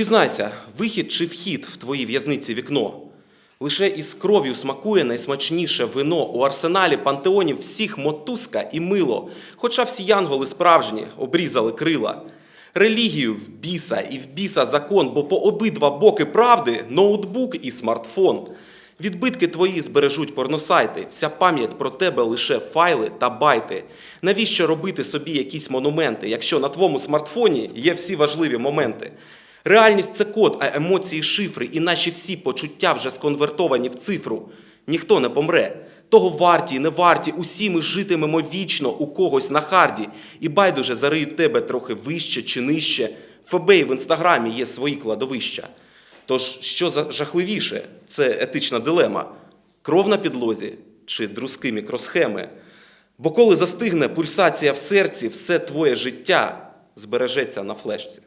Дізнайся, вихід чи вхід в твої в'язниці вікно. Лише із кров'ю смакує найсмачніше вино. У арсеналі пантеонів всіх мотузка і мило, хоча всі янголи справжні обрізали крила. Релігію в біса і в біса закон, бо по обидва боки правди ноутбук і смартфон. Відбитки твої збережуть порносайти, вся пам'ять про тебе лише файли та байти. Навіщо робити собі якісь монументи, якщо на твоєму смартфоні є всі важливі моменти? Реальність це код, а емоції шифри, і наші всі почуття вже сконвертовані в цифру. Ніхто не помре. Того варті, не варті, усі ми житимемо вічно у когось на харді, і байдуже зариють тебе трохи вище чи нижче. ФБ в інстаграмі є свої кладовища. Тож, що за жахливіше, це етична дилема: кров на підлозі чи друзки мікросхеми. Бо коли застигне пульсація в серці, все твоє життя збережеться на флешці.